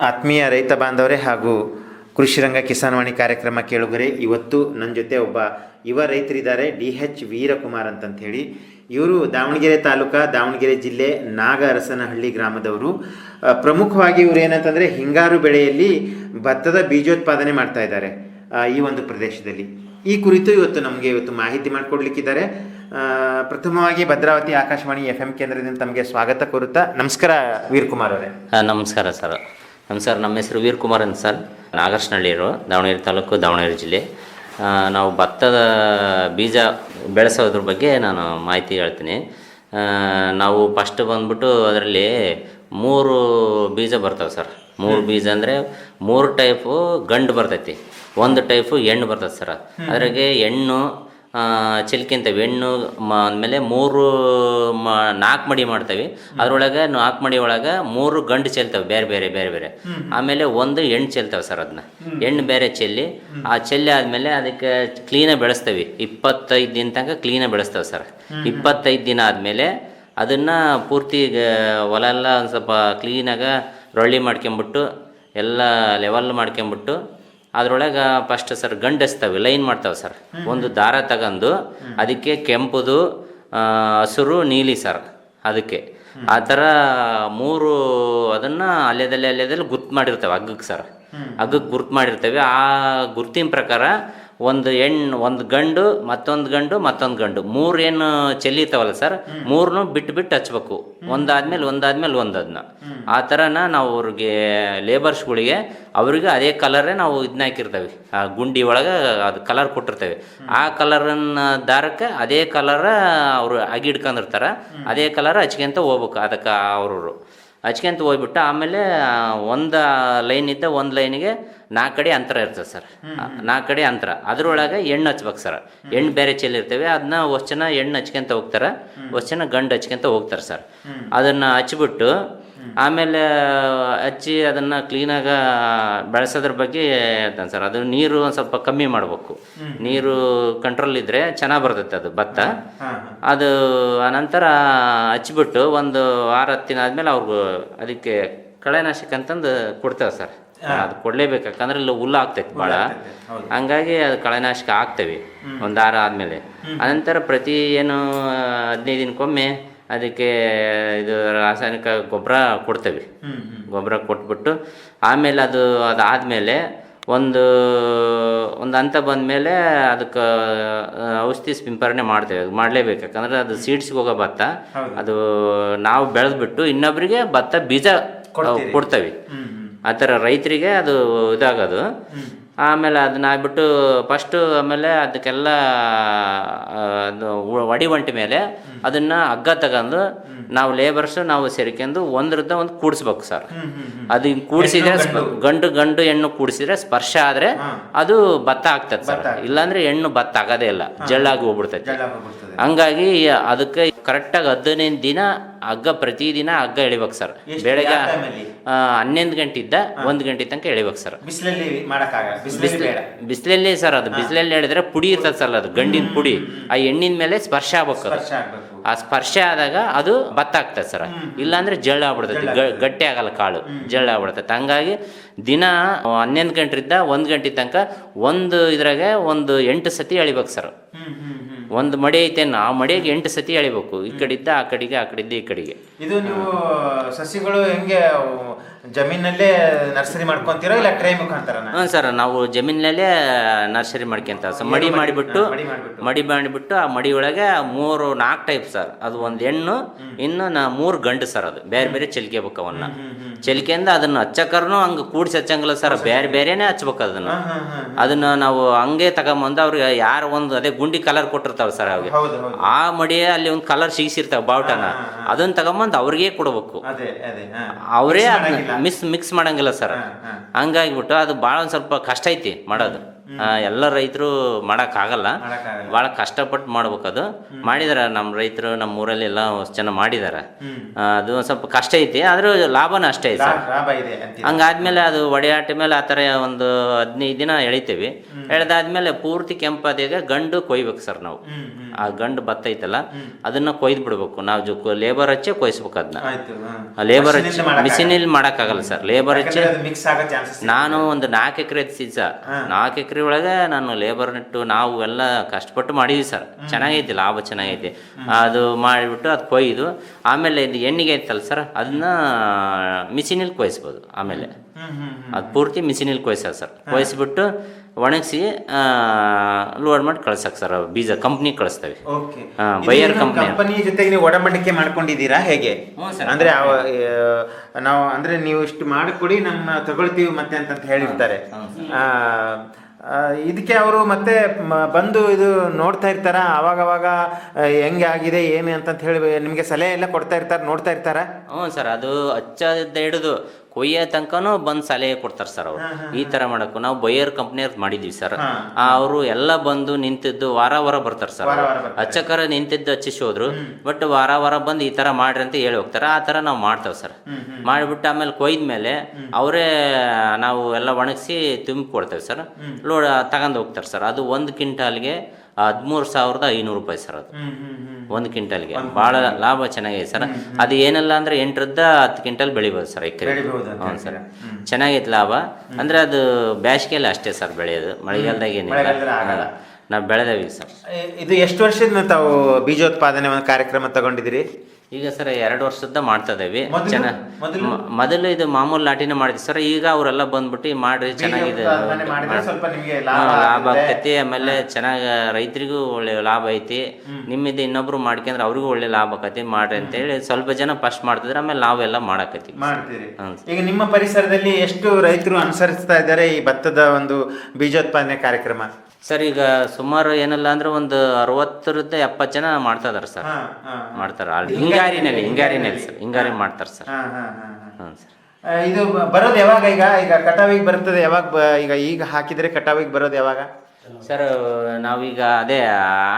ಆತ್ಮೀಯ ರೈತ ಬಾಂಧವರೇ ಹಾಗೂ ಕೃಷಿರಂಗ ಕಿಸಾನ್ವಾಣಿ ಕಾರ್ಯಕ್ರಮ ಕೇಳುಗರೆ, ಇವತ್ತು ನನ್ನ ಜೊತೆ ಒಬ್ಬ ಯುವ ರೈತರಿದ್ದಾರೆ ಡಿ ಎಚ್ ವೀರಕುಮಾರ್ ಅಂತಂತ ಹೇಳಿ ಇವರು ದಾವಣಗೆರೆ ತಾಲೂಕಾ, ದಾವಣಗೆರೆ ಜಿಲ್ಲೆ ನಾಗರಸನಹಳ್ಳಿ ಗ್ರಾಮದವರು. ಪ್ರಮುಖವಾಗಿ ಇವರು ಏನಂತಂದರೆ ಹಿಂಗಾರು ಬೆಳೆಯಲ್ಲಿ ಭತ್ತದ ಬೀಜೋತ್ಪಾದನೆ ಮಾಡ್ತಾ ಇದ್ದಾರೆ ಈ ಒಂದು ಪ್ರದೇಶದಲ್ಲಿ. ಈ ಕುರಿತು ಇವತ್ತು ನಮಗೆ ಇವತ್ತು ಮಾಹಿತಿ ಮಾಡಿಕೊಡ್ಲಿಕ್ಕಿದ್ದಾರೆ. ಪ್ರಥಮವಾಗಿ ಭದ್ರಾವತಿ ಆಕಾಶವಾಣಿ ಎಫ್ ಎಂ ಕೇಂದ್ರದಿಂದ ತಮಗೆ ಸ್ವಾಗತ ಕೋರುತ್ತಾ, ನಮಸ್ಕಾರ ವೀರಕುಮಾರ್ ಅವರೇ. ನಮಸ್ಕಾರ ಸರ್. ನಮಸ್ಕಾರ ನಮ್ಮ ಹೆಸರು ವೀರ್ ಕುಮಾರ್ ಅಂತ ಸರ್. ನಾಗರ್ಶನಹಳ್ಳಿಯವರು ದಾವಣಗೆರೆ ತಾಲೂಕು ದಾವಣಗೆರೆ ಜಿಲ್ಲೆ. ನಾವು ಭತ್ತದ ಬೀಜ ಬೆಳೆಸೋದ್ರ ಬಗ್ಗೆ ನಾನು ಮಾಹಿತಿ ಹೇಳ್ತೀನಿ. ನಾವು ಫಸ್ಟ್ ಬಂದ್ಬಿಟ್ಟು ಅದರಲ್ಲಿ ಮೂರು ಬೀಜ ಬರ್ತವೆ ಸರ್. ಮೂರು ಬೀಜ ಅಂದರೆ ಮೂರು ಟೈಪು ಗಂಡು ಬರ್ತೈತಿ. ಒಂದು ಟೈಪು ಹೆಣ್ಣು ಬರ್ತದೆ ಸರ್. ಅದ್ರಾಗೆ ಹೆಣ್ಣು ಆ, ಚಿಲ್ಕಿಂತವೆ ಹೆಣ್ಣು ಅಂದಮೇಲೆ ಮೂರು ಮ ನಾಲ್ಕು ಮಡಿ ಮಾಡ್ತೇವೆ. ಅದ್ರೊಳಗೆ ನಾಲ್ಕು ಮಡಿ ಒಳಗೆ ಮೂರು ಗಂಡು ಚೆಲ್ತವೆ ಬೇರೆ ಬೇರೆ ಬೇರೆ ಬೇರೆ. ಆಮೇಲೆ ಒಂದು ಹೆಣ್ಣು ಚೆಲ್ತವೆ ಸರ್ ಅದನ್ನ. ಹೆಣ್ಣು ಬೇರೆ ಚೆಲ್ಲಿ ಆ ಚೆಲ್ಲಿ ಆದಮೇಲೆ ಅದಕ್ಕೆ ಕ್ಲೀನಾಗಿ ಬೆಳೆಸ್ತೇವೆ. ಇಪ್ಪತ್ತೈದು ದಿನ ತನಕ ಕ್ಲೀನಾಗಿ ಬೆಳೆಸ್ತೇವೆ ಸರ್. ಇಪ್ಪತ್ತೈದು ದಿನ ಆದಮೇಲೆ ಅದನ್ನು ಪೂರ್ತಿ ಹೊಲ ಎಲ್ಲ ಒಂದು ಸ್ವಲ್ಪ ಕ್ಲೀನಾಗ ರೊಳ್ಳಿ ಮಾಡ್ಕೊಂಬಿಟ್ಟು ಎಲ್ಲ ಲೆವೆಲ್ ಮಾಡ್ಕೊಂಬಿಟ್ಟು ಅದ್ರೊಳಗೆ ಫಸ್ಟ್ ಸರ್ ಗಂಡಸ್ತವೆ ಲೈನ್ ಮಾಡ್ತಾವೆ ಸರ್ ಒಂದು ದಾರ ತಗೊಂಡು ಅದಕ್ಕೆ ಕೆಂಪುದು ಹಸಿರು ನೀಲಿ ಸರ್ ಅದಕ್ಕೆ. ಆ ಥರ ಮೂರು ಅದನ್ನು ಅಲ್ಲೇದಲ್ಲೇ ಅಲ್ಲೇದಲ್ಲಿ ಗುರ್ತು ಮಾಡಿರ್ತವೆ ಹಗ್ಗಕ್ಕೆ ಸರ್ ಹಗ್ಗಕ್ಕೆ ಗುರ್ತು ಮಾಡಿರ್ತೇವೆ. ಆ ಗುರ್ತಿನ ಪ್ರಕಾರ ಒಂದು ಹೆಣ್ಣು ಒಂದು ಗಂಡು ಮತ್ತೊಂದು ಗಂಡು ಮತ್ತೊಂದು ಗಂಡು. ಮೂರು ಏನು ಚೆಲ್ಲಿತಾವಲ್ಲ ಸರ್? ಮೂರನ್ನು ಬಿಟ್ಟು ಬಿಟ್ಟು ಹಚ್ಬೇಕು. ಒಂದಾದ್ಮೇಲೆ ಒಂದಾದ್ಮೇಲೆ ಒಂದದನ್ನ ಆ ಥರನ ನಾವು ಅವ್ರಿಗೆ ಲೇಬರ್ಸ್ಗಳಿಗೆ ಅವ್ರಿಗೆ ಅದೇ ಕಲರೇ ನಾವು ಇದನ್ನ ಹಾಕಿರ್ತೇವೆ. ಆ ಗುಂಡಿ ಒಳಗೆ ಅದು ಕಲರ್ ಕೊಟ್ಟಿರ್ತೇವೆ. ಆ ಕಲರನ್ನ ದಾರಕ್ಕೆ ಅದೇ ಕಲರ ಅವರು ಅಗಿಡ್ಕೊಂಡಿರ್ತಾರೆ ಅದೇ ಕಲರ್ ಹಚ್ಕೊಂತ ಹೋಗ್ಬೇಕು. ಅದಕ್ಕೆ ಅವರು ಹಚ್ಕೊಂತ ಹೋಗ್ಬಿಟ್ಟು ಆಮೇಲೆ ಒಂದು ಲೈನ್ ಇದ್ದ ಒಂದು ಲೈನಿಗೆ ನಾಲ್ಕು ಕಡೆ ಅಂತರ ಇರ್ತದೆ ಸರ್. ನಾಲ್ಕು ಕಡೆ ಅಂತರ. ಅದರೊಳಗೆ ಎಣ್ಣೆ ಹಚ್ಬೇಕು ಸರ್. ಎಣ್ಣೆ ಬೇರೆ ಚೆಲ್ಲಿರ್ತೇವೆ ಅದನ್ನ ಅಷ್ಟು ಜನ ಎಣ್ಣೆ ಹಚ್ಕೊಂತ ಹೋಗ್ತಾರೆ. ಅಷ್ಟು ಜನ ಗಂಡು ಹಚ್ಕೊಂತ ಹೋಗ್ತಾರೆ ಸರ್. ಅದನ್ನು ಹಚ್ಬಿಟ್ಟು ಆಮೇಲೆ ಹಚ್ಚಿ ಅದನ್ನು ಕ್ಲೀನಾಗ ಬೆಳೆಸೋದ್ರ ಬಗ್ಗೆ ಹೇಳ್ತಾನೆ ಸರ್. ಅದು ನೀರು ಒಂದು ಸ್ವಲ್ಪ ಕಮ್ಮಿ ಮಾಡಬೇಕು. ನೀರು ಕಂಟ್ರೋಲ್ ಇದ್ದರೆ ಚೆನ್ನಾಗಿ ಬರ್ತೈತೆ ಅದು ಭತ್ತ. ಅದು ಆನಂತರ ಹಚ್ಬಿಟ್ಟು ಒಂದು ವಾರ ಹತ್ತು ದಿನ ಆದಮೇಲೆ ಅವ್ರಿಗೂ ಅದಕ್ಕೆ ಕಳೆನಾಶಕ ಅಂತಂದು ಕೊಡ್ತೇವೆ ಸರ್. ಅದು ಕೊಡಲೇಬೇಕು. ಯಾಕಂದ್ರೆ ಇಲ್ಲಿ ಹುಲ್ಲು ಆಗ್ತೈತೆ ಭಾಳ. ಹಂಗಾಗಿ ಅದು ಕಳೆನಾಶಕ ಹಾಕ್ತೇವೆ ಒಂದು ವಾರ ಆದಮೇಲೆ. ಅನಂತರ ಪ್ರತಿ ಏನು ಹದಿನೈದು ದಿನಕ್ಕೊಮ್ಮೆ ಅದಕ್ಕೆ ಇದು ರಾಸಾಯನಿಕ ಗೊಬ್ಬರ ಕೊಡ್ತೇವೆ. ಗೊಬ್ಬರ ಕೊಟ್ಬಿಟ್ಟು ಆಮೇಲೆ ಅದು ಅದಾದಮೇಲೆ ಒಂದು ಒಂದು ಹಂತ ಬಂದಮೇಲೆ ಅದಕ್ಕೆ ಔಷಧಿ ಸಿಂಪರಣೆ ಮಾಡ್ತೇವೆ. ಅದು ಮಾಡಲೇಬೇಕು. ಯಾಕಂದ್ರೆ ಅದು ಸೀಡ್ಸ್ಗೆ ಹೋಗೋ ಭತ್ತ. ಅದು ನಾವು ಬೆಳೆದ್ಬಿಟ್ಟು ಇನ್ನೊಬ್ಬರಿಗೆ ಭತ್ತ ಬೀಜ ಕೊಡ್ತೇವೆ. ಆ ಥರ ರೈತರಿಗೆ ಅದು ಇದಾಗೋದು. ಆಮೇಲೆ ಅದನ್ನ ಆಗ್ಬಿಟ್ಟು ಫಸ್ಟು ಆಮೇಲೆ ಅದಕ್ಕೆಲ್ಲ ಅದು ಒಡಿ ಒಂಟಿ ಮೇಲೆ ಅದನ್ನ ಹಗ್ಗ ತಗೊಂಡು ನಾವು ಲೇಬರ್ಸ್ ನಾವು ಸೇರ್ಕೊಂಡು ಒಂದ್ರದ್ದ ಒಂದು ಕೂಡಿಸ್ಬೇಕು ಸರ್ ಅದು ಕೂಡ್ಸಿದ್ರೆ ಕೂಡಿಸಿದ್ರೆ ಗಂಡು. ಗಂಡು ಹೆಣ್ಣು ಕೂಡಿಸಿದ್ರೆ ಸ್ಪರ್ಶ ಆದ್ರೆ ಅದು ಭತ್ತ ಆಗ್ತದೆ ಸರ್ ಇಲ್ಲಾಂದ್ರೆ ಹೆಣ್ಣು ಭತ್ತ ಆಗೋದೇ ಇಲ್ಲ. ಜಳ್ಳಾಗಿ ಹೋಗ್ಬಿಡ್ತೈತೆ. ಹಂಗಾಗಿ ಅದಕ್ಕೆ ಕರೆಕ್ಟಾಗಿ ಹದಿನೈದು ದಿನ ಹಗ್ಗ ಪ್ರತಿದಿನ ಹಗ್ಗ ಎಳಿಬೇಕು ಸರ್. ಬೆಳಗ್ಗೆ ಹನ್ನೊಂದು ಗಂಟೆ ಇದ್ದ ಒಂದು ಗಂಟೆ ತನಕ ಎಳಿಬೇಕು ಸರ್. ಬಿಸಿಲಲ್ಲಿ ಸರ್ ಅದು ಬಿಸಿಲಲ್ಲಿ ಹೇಳಿದ್ರೆ ಪುಡಿ ಇರ್ತದೆ ಸರ್ ಅದು ಗಂಡಿನ ಪುಡಿ. ಆ ಎಣ್ಣಿನ ಮೇಲೆ ಸ್ಪರ್ಶ ಆಗ್ಬೇಕು ಅದು. ಆ ಸ್ಪರ್ಶ ಆದಾಗ ಅದು ಭತ್ತ ಆಗ್ತದೆ ಸರ್ ಇಲ್ಲಾಂದ್ರೆ ಜಳ್ಳ ಆಗ್ಬಿಡ್ತೈತಿ ಗ- ಗಟ್ಟಿ ಆಗಲ್ಲ ಕಾಳು. ಜಳ್ಳ ಆಗ್ಬಿಡ್ತೈತೆ ಹಂಗಾಗಿ ದಿನ ಹನ್ನೊಂದು ಇದ್ದ ಒಂದು ಗಂಟೆ ತನಕ ಒಂದು ಇದ್ರಾಗೆ ಒಂದು ಎಂಟು ಸತಿ ಎಳಿಬೇಕು ಸರ್. ಒಂದು ಮಡಿ ಐತೆ ಆ ಮಡಿಗೆ ಎಂಟು ಸತಿ ಎಳಿಬೇಕು. ಈ ಕಡೆ ಇದ್ದ ಆ ಕಡೆಗೆ ಆ ಕಡಿದ್ದ ಈ ಕಡೆಗೆ. ಇದು ನೀವು ಸಸಿಗಳು ಹೆಂಗೆ ಜಮೀನಲ್ಲೇ ನರ್ಸರಿ ಮಾಡ್ಕೊಂತೀರಾ ಇಲ್ಲ ಟ್ರೈ ಮುಖಾಂತರ ಹ್ಞೂ ಸರ್ ನಾವು ಜಮೀನಲ್ಲೇ ನರ್ಸರಿ ಮಾಡ್ಕೊಂತ. ಸರ್ ಮಡಿ ಮಾಡಿಬಿಟ್ಟು ಮಡಿ ಮಾಡ್ಬಿಟ್ಟು. ಆ ಮಡಿ ಒಳಗೆ ಮೂರು ನಾಲ್ಕು ಟೈಪ್ ಸರ್. ಅದು ಒಂದು ಹೆಣ್ಣು ಇನ್ನು ನಾ ಮೂರು ಗಂಡು ಸರ್ ಅದು. ಬೇರೆ ಬೇರೆ ಚೆಲ್ಕೇಬೇಕು ಅವನ್ನ ಚೆಲ್ಕೆಂದ ಅದನ್ನ ಹಚ್ಚಕರ್ನು ಹಂಗೆ ಕೂಡಿಸಿ ಹಚ್ಚಂಗಿಲ್ಲ ಸರ್. ಬೇರೆ ಬೇರೆನೆ ಹಚ್ಬೇಕು ಅದನ್ನ. ಅದನ್ನ ನಾವು ಹಂಗೆ ತಗೊಂಬಂದು ಅವ್ರಿಗೆ ಯಾರು ಒಂದು ಅದೇ ಗುಂಡಿ ಕಲರ್ ಕೊಟ್ಟಿರ್ತಾವ ಸರ್ ಅವ್ರಿಗೆ ಆ ಮಡಿ ಅಲ್ಲಿ ಒಂದು ಕಲರ್ ಸಿಗಿಸಿರ್ತಾವ ಬಾವುಟನ. ಅದನ್ನ ತಗೊಂಬಂದು ಅವ್ರಿಗೆ ಕೊಡ್ಬೇಕು. ಅವರೇ ಅದನ್ನ ಮಾಡಂಗಿಲ್ಲ. ಮಿಕ್ಸ್ ಮಾಡಂಗಿಲ್ಲ ಸರ್. ಹಂಗಾಗಿಬಿಟ್ಟು ಅದು ಭಾಳ ಒಂದು ಸ್ವಲ್ಪ ಕಷ್ಟ ಐತಿ ಮಾಡೋದು ಎಲ್ಲ ರೈತರು ಮಾಡೋಕ್ಕಾಗಲ್ಲ. ಭಾಳ ಕಷ್ಟಪಟ್ಟು ಮಾಡ್ಬೇಕದು. ಮಾಡಿದಾರೆ ನಮ್ಮ ರೈತರು ನಮ್ಮ ಊರಲ್ಲಿ ಎಲ್ಲ ಚೆನ್ನಾಗಿ ಮಾಡಿದಾರ. ಅದು ಒಂದ್ ಸ್ವಲ್ಪ ಕಷ್ಟ ಐತಿ ಆದ್ರೂ ಲಾಭನೂ ಅಷ್ಟೇ ಐತೆ ಹಂಗಾದ್ಮೇಲೆ ಅದು ಒಡೆಯಾಟ ಮೇಲೆ ಆ ಥರ ಒಂದು ಹದಿನೈದು ದಿನ ಎಳಿತೀವಿ. ಎಳೆದಾದ್ಮೇಲೆ ಪೂರ್ತಿ ಕೆಂಪಾದಾಗ ಗಂಡು ಕೊಯ್ಬೇಕು ಸರ್ ನಾವು. ಆ ಗಂಡು ಬತ್ತೈತಲ್ಲ ಐತಲ್ಲ ಅದನ್ನ ಕೊಯ್ದು ಬಿಡ್ಬೇಕು. ನಾವು ಜೊ ಲೇಬರ್ ಹಚ್ಚೆ ಕೊಯ್ಸ್ಬೇಕು ಅದನ್ನ. ಲೇಬರ್ ಹಚ್ಚಿ ಮಿಷಿನಲ್ಲಿ ಮಾಡೋಕ್ಕಾಗಲ್ಲ. ಸರ್. ಲೇಬರ್ ಹಚ್ಚಿ ನಾನು ಒಂದು ನಾಲ್ಕು ಎಕರೆ ಸೀಸ ನಾಲ್ಕು ಎಕರೆ ಒಳಗೆ ನಾನು ಲೇಬರ್ ಇಟ್ಟು ನಾವು ಎಲ್ಲ ಕಷ್ಟಪಟ್ಟು ಮಾಡಿದ್ವಿ ಸರ್ ಚೆನ್ನಾಗೈತಿ ಲಾಭ ಚೆನ್ನಾಗೈತಿ. ಅದು ಮಾಡಿಬಿಟ್ಟು ಅದು ಕೊಯ್ದು ಆಮೇಲೆ ಇದು ಎಣ್ಣೆಗೆ ಐತಲ್ಲ ಸರ್ ಅದನ್ನ ಮಿಷಿನಲ್ಲಿ ಕೊಯ್ಸ್ಬೋದು ಆಮೇಲೆ. ಅದು ಪೂರ್ತಿ ಮಿಷಿನಲ್ಲಿ ಕೊಯ್ಸೋದು ಸರ್ ಕೊಯ್ಸ್ಬಿಟ್ಟು ಒಣಗಿಸಿ ಲೋಡ್ ಮಾಡಿ ಕಳ್ಸಕ್ಕೆ ಸರ್ ಬೀಜ ಕಂಪ್ನಿ ಕಳಿಸ್ತೇವೆ. ಬೈಯರ್. ಕಂಪನಿ ಜೊತೆಗೆ ನೀವು ಒಡಂಬಡಿಕೆ ಮಾಡ್ಕೊಂಡಿದ್ದೀರಾ ಹೇಗೆ? ಅಂದ್ರೆ ನಾವು ಅಂದ್ರೆ ನೀವು ಇಷ್ಟು ಮಾಡಿಕೊಡಿ ನಮ್ಮ ತಗೊಳ್ತೀವಿ ಮತ್ತೆ ಅಂತ ಹೇಳಿರ್ತಾರೆ. ಇದಕ್ಕೆ ಅವರು ಮತ್ತೆ ಬಂದು ಇದು ನೋಡ್ತಾ ಇರ್ತಾರ? ಅವಾಗವಾಗ ಹೆಂಗೆ ಆಗಿದೆ, ಏನು ಅಂತಂತ ಹೇಳಿ ನಿಮಗೆ ಸಲಹೆ ಎಲ್ಲ ಕೊಡ್ತಾ ಇರ್ತಾರೆ, ನೋಡ್ತಾ ಇರ್ತಾರ? ಹ್ಞೂ ಸರ್, ಅದು ಹಚ್ಚದ ಹಿಡಿದು ಕೊಯ್ಯೋ ತನಕನೂ ಬಂದು ಸಲಹೆ ಕೊಡ್ತಾರೆ ಸರ್ ಅವರು. ಈ ಥರ ಮಾಡಕ್ಕೂ ನಾವು ಬೊಯ್ಯರ್ ಕಂಪ್ನಿಯವ್ರು ಮಾಡಿದ್ವಿ ಸರ್. ಅವರು ಎಲ್ಲ ಬಂದು ನಿಂತಿದ್ದು ವಾರ ವಾರ ಬರ್ತಾರೆ ಸರ್. ಹಚ್ಚಕರ ನಿಂತಿದ್ದು ಹಚ್ಚಿಸಿ ಹೋದ್ರು ಬಟ್ ವಾರ ವಾರ ಬಂದು ಈ ಥರ ಮಾಡ್ರಿ ಅಂತ ಹೇಳಿ ಹೋಗ್ತಾರೆ. ಆ ಥರ ನಾವು ಮಾಡ್ತೇವೆ ಸರ್. ಮಾಡಿಬಿಟ್ಟು ಆಮೇಲೆ ಕೊಯ್ದ ಮೇಲೆ ಅವರೇ ನಾವು ಎಲ್ಲ ಒಣಗಿಸಿ ತುಂಬಿ ಕೊಡ್ತೇವೆ ಸರ್. ಲೋಡ್ ತಗೊಂಡು ಹೋಗ್ತಾರೆ ಸರ್. ಅದು ಒಂದು ಕ್ವಿಂಟಾಲ್ಗೆ ಹದಿಮೂರು ಸಾವಿರದ ಐನೂರು ರೂಪಾಯಿ ಸರ್ ಅದು. ಒಂದು ಕ್ವಿಂಟಲ್ಗೆ. ಭಾಳ ಲಾಭ ಚೆನ್ನಾಗಿದೆ ಸರ್. ಅದು ಏನಲ್ಲ ಅಂದ್ರೆ ಎಂಟರಿಂದ ಹತ್ತು ಕ್ವಿಂಟಲ್ ಬೆಳಿಬೋದು ಸರ್ ಎಕರೆ ಹ್ಞೂ ಸರ್? ಚೆನ್ನಾಗೈತೆ ಲಾಭ. ಅಂದ್ರೆ ಅದು ಬೇಸಿಗೆಯಲ್ಲಿ ಅಷ್ಟೇ ಸರ್ ಬೆಳೆಯೋದು. ಮಳೆಗಾಲದಾಗ ಏನಿಲ್ಲ. ನಾವು ಬೆಳೆದೇವಿ ಸರ್. ಇದು ಎಷ್ಟು ವರ್ಷದಿಂದ ತಾವು ಬೀಜೋತ್ಪಾದನೆ ಒಂದು ಕಾರ್ಯಕ್ರಮ ತಗೊಂಡಿದ್ದೀರಿ? ಈಗ ಸರ್ ಎರಡು ವರ್ಷದ ಮಾಡ್ತಾ ಇದೇವಿ ಮೊದಲು? ಚೆನ್ನಾಗಿ ಮೊದಲು? ಮೊದಲು ಇದು ಮಾಮೂಲು ಲಾಟಿನ ಮಾಡಿದ್ವಿ ಸರ್ ಈಗ ಅವರೆಲ್ಲ ಬಂದ್ಬಿಟ್ಟು ಮಾಡ್ರಿ ಚೆನ್ನಾಗಿದೆ ಲಾಭ ಆಗ್ತೈತಿ. ಆಮೇಲೆ ಚೆನ್ನಾಗಿ ರೈತರಿಗೂ ಒಳ್ಳೆ ಲಾಭ ಐತಿ. ನಿಮ್ಮಿಂದ ಇನ್ನೊಬ್ರು ಮಾಡ್ಕೊಂಡ್ರೆ ಅವ್ರಿಗೂ ಒಳ್ಳೆ ಲಾಭ ಆಕತಿ. ಮಾಡ್ರಿ ಅಂತೇಳಿ ಸ್ವಲ್ಪ ಜನ ಫಸ್ಟ್ ಮಾಡ್ತಿದ್ರೆ ಆಮೇಲೆ ನಾವೆಲ್ಲ ಮಾಡಾಕತ್ತಿ ಮಾಡ್ತೀರಿ. ಹ್ಮ್. ಈಗ ನಿಮ್ಮ ಪರಿಸರದಲ್ಲಿ ಎಷ್ಟು ರೈತರು ಅನುಸರಿಸ್ತಾ ಇದ್ದಾರೆ ಈ ಭತ್ತದ ಒಂದು ಬೀಜೋತ್ಪಾದನೆ ಕಾರ್ಯಕ್ರಮ? ಸರ್ ಈಗ ಸುಮಾರು ಏನಲ್ಲ ಅಂದ್ರೆ ಒಂದು ಅರವತ್ತರಿಂದ ಎಪ್ಪತ್ತು ಜನ ಮಾಡ್ತಾ ಇದಾರೆ ಸರ್. ಮಾಡ್ತಾರೆ. ಆಲ್ರೆಡಿ ಹಿಂಗಾರಿನಲ್ಲಿ ಹಿಂಗಾರಿನಲ್ಲಿ ಸರ್. ಹಿಂಗಾರಿ ಮಾಡ್ತಾರೆ ಸರ್. ಹ್ಞೂ ಸರ್. ಇದು ಬರೋದು ಯಾವಾಗ ಈಗ? ಈಗ ಕಟಾವಿಗೆ ಬರ್ತದೆ ಯಾವಾಗ ಈಗ ಈಗ ಹಾಕಿದ್ರೆ ಕಟಾವಿಗೆ ಬರೋದು ಯಾವಾಗ? ಸರ್ ನಾವೀಗ ಅದೇ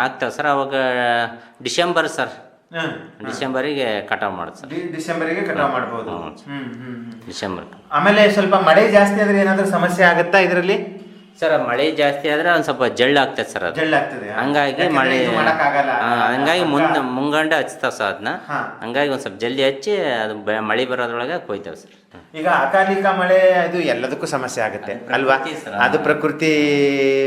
ಆಗ್ತಾವೆ ಸರ್ ಅವಾಗ ಡಿಸೆಂಬರ್ ಸರ್. ಡಿಸೆಂಬರಿಗೆ ಕಟಾವು ಮಾಡೋದು ಸರ್. ಡಿಸೆಂಬರಿಗೆ ಕಟಾವ್ ಮಾಡ್ಬೋದು. ಡಿಸೆಂಬರ್. ಆಮೇಲೆ ಸ್ವಲ್ಪ ಮಳೆ ಜಾಸ್ತಿ ಆದ್ರೆ ಏನಾದ್ರೂ ಸಮಸ್ಯೆ ಆಗುತ್ತಾ ಇದರಲ್ಲಿ? ಸರ್ ಮಳೆ ಜಾಸ್ತಿ ಆದ್ರೆ ಒಂದ್ ಸ್ವಲ್ಪ ಜಳ್ಳ ಆಗ್ತದೆ ಸರ್ ಅದು. ಜಳ್ಳಾಗ್ತದೆ ಹಂಗಾಗಿ ಮಳೆ ಮಾಡಕ್ಕಾಗಲ್ಲ. ಹಂಗಾಗಿ ಮುಂದ ಮುಂಗಂಡ ಹಚ್ತಾವ ಸರ್ ಅದನ್ನ ಹಾ. ಹಂಗಾಗಿ ಒಂದ್ ಸ್ವಲ್ಪ ಜಲ್ದಿ ಹಚ್ಚಿ ಅದು ಬೆ- ಮಳೆ ಬರೋದ್ರೊಳಗೆ ಕೊಯ್ತೇವೆ ಸರ್. ಈಗ ಅಕಾಲಿಕ ಮಳೆ ಅದು ಎಲ್ಲದಕ್ಕೂ ಸಮಸ್ಯೆ ಆಗುತ್ತೆ ಅಲ್ವಾ? ಪ್ರಕೃತಿ ಸರ್. ಅದು ಪ್ರಕೃತಿ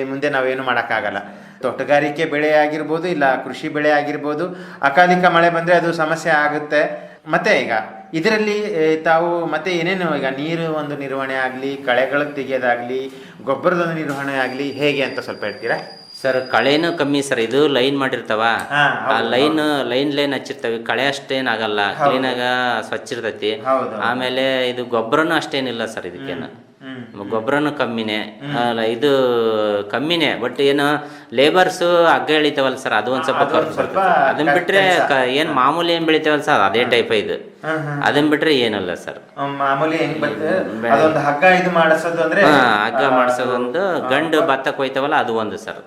ಮುಂದೆ ನಾವೇನು ಮಾಡೋಕ್ಕಾಗಲ್ಲ. ತೋಟಗಾರಿಕೆ ಬೆಳೆ ಆಗಿರ್ಬೋದು ಇಲ್ಲ ಕೃಷಿ ಬೆಳೆ ಆಗಿರ್ಬೋದು ಅಕಾಲಿಕ ಮಳೆ ಬಂದರೆ ಅದು ಸಮಸ್ಯೆ ಆಗುತ್ತೆ. ಮತ್ತೆ ಈಗ ಇದರಲ್ಲಿ ಏ, ತಾವು ಮತ್ತೆ ಏನೇನು ಈಗ ನೀರು ಒಂದು ನಿರ್ವಹಣೆ ಆಗಲಿ ಕಳೆಗಳು ತೆಗೆಯೋದಾಗಲಿ ಗೊಬ್ಬರದ ನಿರ್ವಹಣೆ ಆಗಲಿ ಹೇಗೆ ಅಂತ ಸ್ವಲ್ಪ ಹೇಳ್ತೀರಾ? ಸರ್ ಕಳೆನೂ ಕಮ್ಮಿ ಸರ್. ಇದು ಲೈನ್ ಮಾಡಿರ್ತಾವ. ಆ ಲೈನ್ ಲೈನ್ ಲೈನ್ ಹಚ್ಚಿರ್ತವೆ. ಕಳೆ ಅಷ್ಟೇನಾಗಲ್ಲ ಕ್ಲೀನಾಗ ಸ್ವಚ್ಛ ಇರ್ತೈತಿ. ಆಮೇಲೆ ಇದು ಗೊಬ್ಬರನು ಅಷ್ಟೇನಿಲ್ಲ ಸರ್ ಇದಕ್ಕೇನು. ಗೊಬ್ಬರನು ಕಮ್ಮಿನೇ. ಅಲ್ಲ ಇದು ಕಮ್ಮಿನೇ ಬಟ್ ಏನು ಲೇಬರ್ಸ್ ಹಗ್ಗ ಎಳಿತಾವಲ್ಲ ಸರ್ ಅದು ಒಂದ್ ಸ್ವಲ್ಪ ಅದನ್ ಖರ್ಚು ಬರ್ತದೆ. ಅದನ್ನ ಬಿಟ್ರೆ. ಏನ್ ಮಾಮೂಲಿ ಏನ್ ಬೆಳಿತಾವಲ್ಲ ಸರ್ ಅದೇ ಟೈಪ್ ಇದು. ಅದನ್ನ ಬಿಟ್ರೆ ಏನಲ್ಲ ಸರ್ ಮಾಮೂಲಿ ಹಗ್ಗ ಇದು ಮಾಡಿಸೋದು ಅಂದ್ರೆ ಹಗ್ಗ ಮಾಡಿಸೋದೊಂದು ಗಂಡು ಭತ್ತ ಕೊಯ್ತಾವಲ್ಲ ಅದು ಒಂದು ಸರ್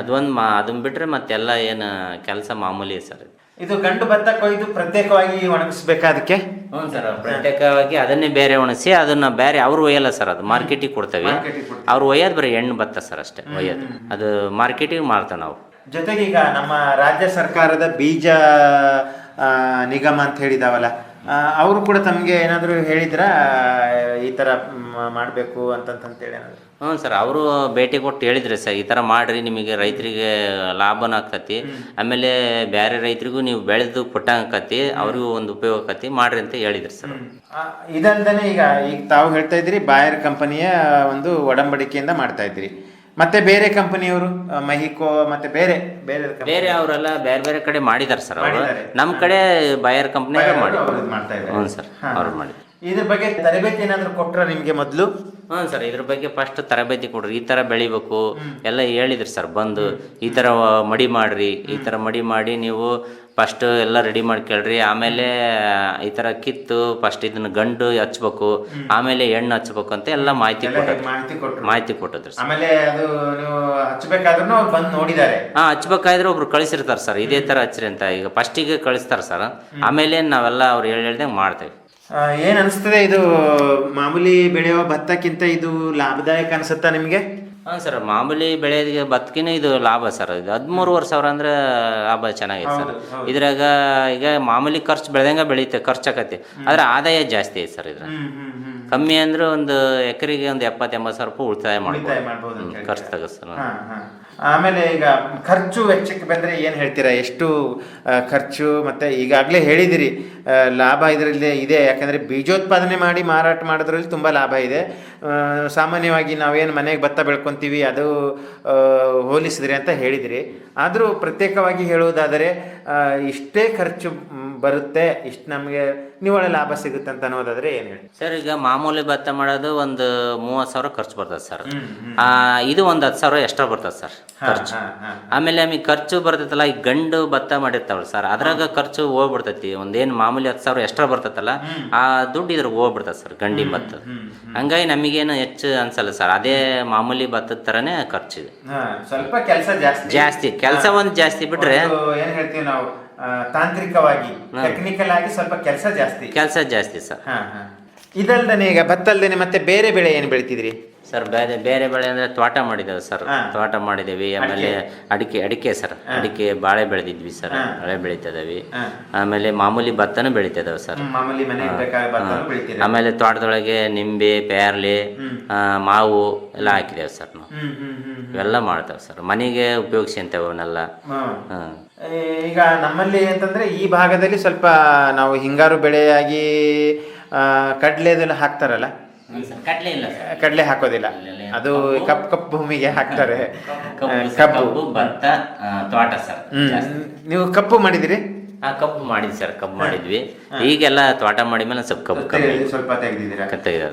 ಅದೊಂದು ಅದನ್ನ ಬಿಟ್ರೆ ಮತ್ತೆಲ್ಲ ಏನು ಕೆಲಸ ಮಾಮೂಲಿ ಸರ್ ಇದು ಗಂಡು ಭತ್ತ ಕೊಯ್ದು ಪ್ರತ್ಯೇಕವಾಗಿ ಒಣಗಿಸ್ಬೇಕಾ ಅದಕ್ಕೆ ಹ್ಞೂ ಸರ್ ಪ್ರತ್ಯೇಕವಾಗಿ ಅದನ್ನೇ ಬೇರೆ ಒಣಗಿಸಿ ಅದನ್ನ ಬೇರೆ ಅವ್ರು ಒಯ್ಯಲ್ಲ ಸರ್ ಅದು ಮಾರ್ಕೆಟಿಗೆ ಕೊಡ್ತೇವೆ. ಅವ್ರು ಒಯ್ಯೋದು ಬರೀ ಹೆಣ್ಣು ಭತ್ತ ಸರ್ ಅಷ್ಟೇ ಒಯ್ಯೋದು. ಅದು ಮಾರ್ಕೆಟಿಗೆ ಮಾರ್ತಾವೆ ನಾವು. ಜೊತೆಗೆ ಈಗ ನಮ್ಮ ರಾಜ್ಯ ಸರ್ಕಾರದ ಬೀಜ ನಿಗಮ ಅಂತ ಹೇಳಿದಾವಲ್ಲ ಅವರು ಕೂಡ ತಮಗೆ ಏನಾದರೂ ಹೇಳಿದ್ರ ಈ ಥರ ಮಾಡಬೇಕು ಅಂತಂತೇಳಿ ಏನಾದ್ರು? ಹ್ಞೂ ಸರ್ ಅವರು ಭೇಟಿ ಕೊಟ್ಟು ಹೇಳಿದ್ರಿ ಸರ್ ಈ ಥರ ಮಾಡ್ರಿ ನಿಮಗೆ ರೈತರಿಗೆ ಲಾಭನ ಆಗ್ತತಿ. ಆಮೇಲೆ ಬೇರೆ ರೈತರಿಗೂ ನೀವು ಬೆಳೆದು ಕೊಟ್ಟಂಗತಿ ಅವ್ರಿಗೂ ಒಂದು ಉಪಯೋಗ ಆಕತಿ ಮಾಡ್ರಿ ಅಂತ ಹೇಳಿದ್ರಿ ಸರ್. ಇದಲ್ದೇ ಈಗ ಈಗ ತಾವು ಹೇಳ್ತಾ ಇದ್ರಿ ಬಾಯರ್ ಕಂಪನಿಯ ಒಂದು ಒಡಂಬಡಿಕೆಯಿಂದ ಮಾಡ್ತಾ ಇದ್ರಿ ಮತ್ತೆ ಬೇರೆ ಕಂಪನಿಯವರು ಮಹಿಕೋ ಮತ್ತೆ ಬೇರೆ ಬೇರೆ ಬೇರೆ ಅವರೆಲ್ಲ ಬೇರೆ ಬೇರೆ ಕಡೆ ಮಾಡಿದಾರೆ ಸರ್ ಅವರು. ನಮ್ಮ ಕಡೆ ಬಾಯರ್ ಕಂಪನಿ ಮಾಡಿ ಮಾಡ್ತಾ ಇದ್ದಾರೆ. ಹ್ಞೂ ಸರ್. ಅವ್ರು ಮಾಡಿ ಇದ್ರ ಬಗ್ಗೆ ತರಬೇತಿ ಏನಾದ್ರು ಕೊಟ್ರ ನಿಮ್ಗೆ ಮೊದಲು? ಹಾ ಸರ್ ಇದ್ರ ಬಗ್ಗೆ ಫಸ್ಟ್ ತರಬೇತಿ ಕೊಡ್ರಿ. ಈ ತರ ಬೆಳಿಬೇಕು. ಎಲ್ಲ ಹೇಳಿದ್ರಿ ಸರ್ ಬಂದು. ಈ ತರ ಮಡಿ ಮಾಡ್ರಿ. ಈ ತರ ಮಡಿ ಮಾಡಿ ನೀವು ಫಸ್ಟ್ ಎಲ್ಲ ರೆಡಿ ಮಾಡ್ಕೊಳ್ರಿ. ಆಮೇಲೆ ಈ ತರ ಕಿತ್ತು ಫಸ್ಟ್ ಇದನ್ನ ಗಂಡು ಹಚ್ಬೇಕು. ಆಮೇಲೆ ಎಣ್ಣೆ ಹಚ್ಬೇಕು ಅಂತ ಎಲ್ಲ ಮಾಹಿತಿ ಮಾಹಿತಿ ಕೊಟ್ಟದ್ರಿ. ಮಾಹಿತಿ ಕೊಟ್ಟದ್ರು ಸರ್. ಆಮೇಲೆ ಅದು ನೀವು ಹಚ್ಚಬೇಕಾದ್ರೂ ಅವ್ರು ಬಂದು ನೋಡಿದ್ದಾರೆ. ಹಾ ಹಚ್ಬೇಕಾದ್ರೆ ಒಬ್ರು ಕಳಿಸಿರ್ತಾರೆ ಸರ್. ಇದೇ ತರ ಹಚ್ಚ್ರಿ ಅಂತ. ಈಗ ಫಸ್ಟಿಗೆ ಕಳಿಸ್ತಾರೆ ಸರ್. ಆಮೇಲೆ ನಾವೆಲ್ಲ ಅವ್ರು ಹೇಳಿ ಹೇಳ್ದಂಗೆ ಮಾಡ್ತೇವೆ. ಏನ್ ಅನಿಸ್ತದೆ ಇದು ಮಾಮೂಲಿ ಬೆಳೆಯುವ ಭತ್ತಕ್ಕಿಂತ ಇದು ಲಾಭದಾಯಕ ಅನ್ಸುತ್ತಾ ನಿಮಗೆ? ಹಾಂ ಸರ್ ಮಾಮೂಲಿ ಬೆಳೆಯೋದಿಗೆ ಬದುಕಿನ ಇದು ಲಾಭ ಸರ್. ಇದು ಹದಿಮೂರುವರೆ ಸಾವಿರ ಅಂದ್ರೆ ಲಾಭ ಚೆನ್ನಾಗಿದೆ ಸರ್. ಇದ್ರಾಗ ಈಗ ಮಾಮೂಲಿ ಖರ್ಚು ಬೆಳೆದಂಗೆ ಬೆಳೀತೆ ಖರ್ಚಾಕತಿ ಆದ್ರೆ ಆದಾಯ ಜಾಸ್ತಿ ಐತೆ ಸರ್ ಇದ್ರ ಕಮ್ಮಿ ಅಂದ್ರೆ ಒಂದು ಎಕರೆಗೆ ಒಂದು ಎಪ್ಪತ್ತೆಂಬತ್ತು ಸಾವಿರ ರೂಪಾಯಿ ಉಳಿತಾಯ ಮಾಡ್ಬೋದು. ಖರ್ಚು ತಗೋ ಸರ್. ಆಮೇಲೆ ಈಗ ಖರ್ಚು ವೆಚ್ಚಕ್ಕೆ ಬಂದರೆ ಏನು ಹೇಳ್ತೀರಾ? ಎಷ್ಟು ಖರ್ಚು ಮತ್ತು ಈಗಾಗಲೇ ಹೇಳಿದಿರಿ ಲಾಭ ಇದರಲ್ಲಿ ಇದೆ. ಯಾಕಂದರೆ ಬೀಜೋತ್ಪಾದನೆ ಮಾಡಿ ಮಾರಾಟ ಮಾಡೋದ್ರಲ್ಲಿ ತುಂಬ ಲಾಭ ಇದೆ. ಸಾಮಾನ್ಯವಾಗಿ ನಾವೇನು ಮನೆಗೆ ಭತ್ತ ಬೆಳ್ಕೊತೀವಿ ಅದು ಹೋಲಿಸಿದ್ರಿ ಅಂತ ಹೇಳಿದಿರಿ. ಆದರೂ ಪ್ರತ್ಯೇಕವಾಗಿ ಹೇಳುವುದಾದರೆ ಇಷ್ಟೇ ಖರ್ಚು ಬರುತ್ತೆ ಇಷ್ಟು ನಮಗೆ ನಿವ್ವಳ ಲಾಭ ಸಿಗುತ್ತೆ ಅಂತ ಅನ್ನೋದಾದ್ರೆ ಏನು ಹೇಳಿ. ಸರ್ ಈಗ ಮಾಮೂಲಿ ಭತ್ತ ಮಾಡೋದು ಒಂದು ಮೂವತ್ತು ಸಾವಿರ ಖರ್ಚು ಬರ್ತದೆ ಸರ್. ಆ, ಇದು ಒಂದು ಹತ್ತು ಸಾವಿರ ಎಕ್ಸ್ಟ್ರಾ ಬರ್ತದೆ ಸರ್ ಖರ್ಚು. ಆಮೇಲೆ ನಮಗೆ ಖರ್ಚು ಬರ್ತೈತಲ್ಲ ಈ ಗಂಡು ಭತ್ತ ಮಾಡಿರ್ತಾವಲ್ಲ ಸರ್ ಅದ್ರಾಗ ಖರ್ಚು ಹೋಗ್ಬಿಡ್ತೈತಿ. ಒಂದೇನು ಮಾಮೂಲಿ ಹತ್ತು ಸಾವಿರ ಎಕ್ಸ್ಟ್ರಾ ಬರ್ತೈತಲ್ಲ ಆ ದುಡ್ಡು ಇದ್ರಾಗ ಹೋಗ್ಬಿಡ್ತದೆ ಸರ್ ಗಂಡಿ ಭತ್ತ ಹಂಗಾಗಿ ನಮಗೇನು ಹೆಚ್ಚು ಅನ್ಸಲ್ಲ ಸರ್. ಅದೇ ಮಾಮೂಲಿ ಭತ್ತದ ತರನೇ ಖರ್ಚಿದೆ. ಸ್ವಲ್ಪ ಕೆಲಸ ಜಾಸ್ತಿ. ಜಾಸ್ತಿ. ಕೆಲಸ ಒಂದು ಜಾಸ್ತಿ ಬಿಟ್ರೆ ಏನ್ ಹೇಳ್ತೀವಿ ನಾವು ತಾಂತ್ರಿಕವಾಗಿ ಟೆಕ್ನಿಕಲ್ ಆಗಿ ಸ್ವಲ್ಪ ಕೆಲಸ ಜಾಸ್ತಿ. ಕೆಲಸ ಜಾಸ್ತಿ ಸರ್. ಇದಲ್ದೇನೆ ಈಗ ಭತ್ತಲ್ದೇನೆ ಮತ್ತೆ ಬೇರೆ ಬೆಳೆ ಏನು ಬೆಳಿತಿದ್ರಿ? ಸರ್ ಬೇರೆ ಬೇರೆ ಬೆಳೆ ಅಂದ್ರೆ ತೋಟ ಮಾಡಿದ್ದೇವೆ ಸರ್. ಹಾ. ತೋಟ ಮಾಡಿದ್ದೇವೆ ಆಮೇಲೆ ಅಡಿಕೆ ಅಡಿಕೆ ಸರ್. ಅಡಿಕೆ ಬಾಳೆ ಬೆಳೆದಿದ್ವಿ ಸರ್. ಬಾಳೆ ಬೆಳಿತದವಿ ಹಾ. ಆಮೇಲೆ ಮಾಮೂಲಿ ಭತ್ತನೂ ಬೆಳಿತಿದ್ದೇವೆ ಸರ್. ಹ್ಮ್, ಮಾಮೂಲಿ ಮನೆಗೆ ಬೇಕಾದ ಭತ್ತ ಬೆಳಿತೀರಿ ಆಮೇಲೆ ತೋಟದೊಳಗೆ ನಿಂಬೆ ಪೇರ್ಲೆ ಆ, ಮಾವು ಎಲ್ಲ ಹಾಕಿದ್ದೇವೆ ಸರ್ ನಾವು. ಹ್ಮ್ ಹ್ಮ್ ಹ್ಮ್ ಇವೆಲ್ಲ ಮಾಡ್ತೇವೆ ಸರ್. ಮನೆಗೆ ಉಪಯೋಗಿಸಿಂತೇವೆ ಅವನ್ನೆಲ್ಲ. ಹ್ಮ್. ಏ, ಈಗ ನಮ್ಮಲ್ಲಿ ಅಂತಂದ್ರೆ ಈ ಭಾಗದಲ್ಲಿ ಸ್ವಲ್ಪ ನಾವು ಹಿಂಗಾರು ಬೆಳೆಯಾಗಿ ಆ, ಕಡ್ಲೆ ಅದೆಲ್ಲ ಹಾಕ್ತಾರಲ್ಲ? ಕಡಲೆ ಇಲ್ಲ ಕಡಲೆ ಹಾಕೋದಿಲ್ಲ. ಅದು ಕಪ್ ಕಪ್ ಭೂಮಿಗೆ ಹಾಕ್ತಾರೆ. ಕಬ್ಬು ಭತ್ತ ತೋಟ ಸರ್ ನೀವು ಕಪ್ಪು ಮಾಡಿದಿರಿ? ಆ ಕಬ್ಬು ಮಾಡಿದ್ವಿ ಸರ್ ಕಬ್ಬು ಮಾಡಿದ್ವಿ. ಈಗೆಲ್ಲ ತೋಟ ಮಾಡಿದ್ಮೇಲೆ ಸ್ವಲ್ಪ ಕಬ್ಬು ಕಮ್ಮಿ. ಸ್ವಲ್ಪ ತೆಗೆದಿದ್ದೀರಾ.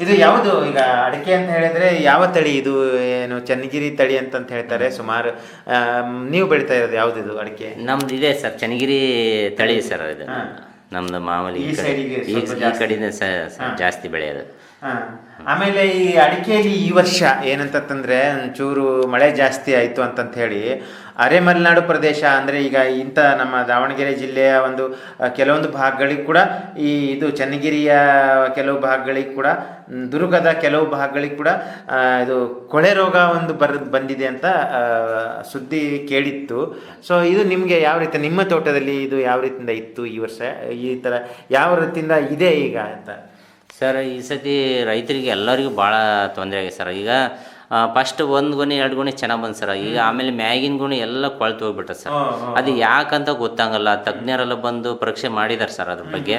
ಇದು. ಯಾವುದು ಈಗ ಅಡಿಕೆ ಅಂತ ಹೇಳಿದ್ರೆ ಯಾವ ತಳಿ ಇದು ಏನು ಚನ್ನಗಿರಿ ತಳಿ ಅಂತ ಹೇಳ್ತಾರೆ? ಸುಮಾರು ನೀವು ಬೆಳಿತಾ ಇರೋದು ಯಾವ್ದಿದು ಅಡಿಕೆ? ನಮ್ದು ಇದೆ ಸರ್ ಚನ್ನಗಿರಿ ತಳಿ ಸರ್ ಇದು. ನಮ್ದು ಮಾಮೂಲಿ ಈ ಈ ಕಡೆ ಸೈಡಿಗೆ ಈ ಸ್ವಲ್ಪ ಈ ಜಾಸ್ತಿ. ಕಡೆಯಿಂದ ಸ- ಸ- ಜಾಸ್ತಿ ಬೆಳೆಯೋದು ಹಾ. ಆಮೇಲೆ ಈ ಅಡಿಕೆಯಲ್ಲಿ ಈ ವರ್ಷ ಏನಂತಂದ್ರೆ ಒಂಚೂರು ಮಳೆ ಜಾಸ್ತಿ ಆಯ್ತು ಅಂತಂತ ಹೇಳಿ ಅರೆ ಮಲೆನಾಡು ಪ್ರದೇಶ ಅಂದರೆ ಈಗ ಇಂಥ ನಮ್ಮ ದಾವಣಗೆರೆ ಜಿಲ್ಲೆಯ ಒಂದು ಕೆಲವೊಂದು ಭಾಗಗಳಿಗೆ ಕೂಡ ಈ ಇದು ಚನ್ನಗಿರಿಯ ಕೆಲವು ಭಾಗಗಳಿಗೆ ಕೂಡ ದುರ್ಗದ ಕೆಲವು ಭಾಗಗಳಿಗೆ ಕೂಡ ಇದು ಕೊಳೆ ರೋಗ ಒಂದು ಬರ್, ಬಂದಿದೆ ಅಂತ ಸುದ್ದಿ ಕೇಳಿತ್ತು. ಸೊ ಇದು ನಿಮಗೆ ಯಾವ ರೀತಿ, ನಿಮ್ಮ ತೋಟದಲ್ಲಿ ಇದು ಯಾವ ರೀತಿಯಿಂದ ಇತ್ತು ಈ ವರ್ಷ? ಈ ಥರ ಯಾವ ರೀತಿಯಿಂದ ಇದೆ ಈಗ ಅಂತ? ಸರ್, ಈ ಸತಿ ರೈತರಿಗೆ ಎಲ್ಲರಿಗೂ ಭಾಳ ತೊಂದರೆ ಆಗಿದೆ ಸರ್. ಈಗ ಫಸ್ಟ್ ಒಂದು ಗುಣಿ ಎರಡು ಗುಣಿ ಚೆನ್ನಾಗಿ ಬಂದು ಸರ್ ಈಗ ಆಮೇಲೆ ಮ್ಯಾಗಿನ ಗುಣಿ ಎಲ್ಲ ಕೊಳ್ತು ಹೋಗ್ಬಿಟ್ಟ ಸರ್ ಅದು ಯಾಕಂತ ಗೊತ್ತಾಗಲ್ಲ. ತಜ್ಞರೆಲ್ಲ ಬಂದು ಪರೀಕ್ಷೆ ಮಾಡಿದಾರೆ ಸರ್ ಅದ್ರ ಬಗ್ಗೆ.